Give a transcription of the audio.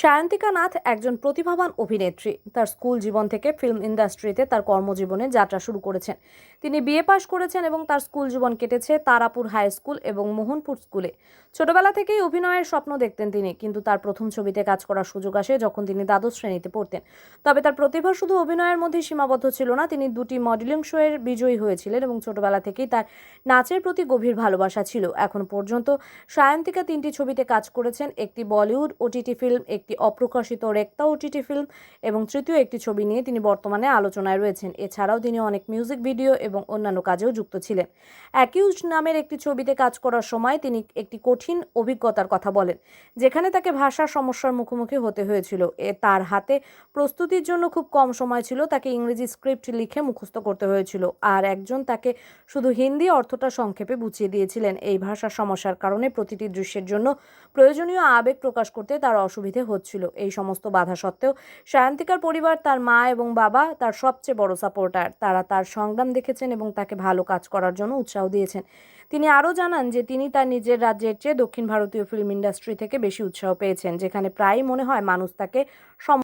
সায়ন্তিকা নাথ একজন প্রতিভাবান অভিনেত্রী। তার স্কুল জীবন থেকে ফিল্ম ইন্ডাস্ট্রিতে তার কর্মজীবনে যাত্রা শুরু করেছেন। তিনি বিএ পাশ করেছেন এবং তার স্কুল জীবন কেটেছে তারাপুর হাই স্কুল এবং মোহনপুর স্কুলে। ছোটবেলা থেকেই অভিনয়ের স্বপ্ন দেখতেন তিনি, কিন্তু তার প্রথম ছবিতে কাজ করার সুযোগ আসে যখন তিনি দ্বাদশ শ্রেণীতে পড়তেন। তবে তার প্রতিভা শুধু অভিনয়ের মধ্যেই সীমাবদ্ধ ছিল না, তিনি দুটি মডেলিং শোয়ের বিজয়ী হয়েছিলেন এবং ছোটবেলা থেকেই তার নাচের প্রতি গভীর ভালোবাসা ছিল। এখন পর্যন্ত সায়ন্তিকা তিনটি ছবিতে কাজ করেছেন, একটি বলিউড, ওটিটি ফিল্ম একটি অপ্রকাশিত রেক্তা ওটিটি ফিল্ম এবং তৃতীয় একটি ছবি নিয়ে তিনি বর্তমানে আলোচনায় রয়েছেন। এছাড়াও তিনি অনেক মিউজিক ভিডিও এবং অন্যান্য কাজেও যুক্ত ছিলেন। অ্যাকিউজ নামের একটি ছবিতে কাজ করার সময় তিনি একটি কঠিন অভিজ্ঞতার কথা বলেন, যেখানে তাকে ভাষার সমস্যার মুখোমুখি হতে হয়েছিল। এ তার হাতে প্রস্তুতির জন্য খুব কম সময় ছিল, তাকে ইংরেজি স্ক্রিপ্ট লিখে মুখস্থ করতে হয়েছিল আর একজন তাকে শুধু হিন্দি অর্থটা সংক্ষেপে বুঝিয়ে দিয়েছিলেন। এই ভাষার সমস্যার কারণে প্রতিটি দৃশ্যের জন্য প্রয়োজনীয় আবেগ প্রকাশ করতে তার অসুবিধে হচ্ছিল। এই সমস্ত বাধা সত্ত্বেও সায়ন্তিকার পরিবার তার মা এবং বাবা তার সবচেয়ে বড় সাপোর্টার। তারা তার সংগ্রাম দেখেছেন এবং তাকে ভালো কাজ করার জন্য উৎসাহ দিয়েছেন। তিনি আরও জানান যে তিনি তার নিজের রাজ্যের চেয়ে দক্ষিণ ভারতীয় ফিল্ম ইন্ডাস্ট্রি থেকে বেশি উৎসাহ পেয়েছেন, যেখানে প্রায়ই মনে হয় মানুষ তাকে সম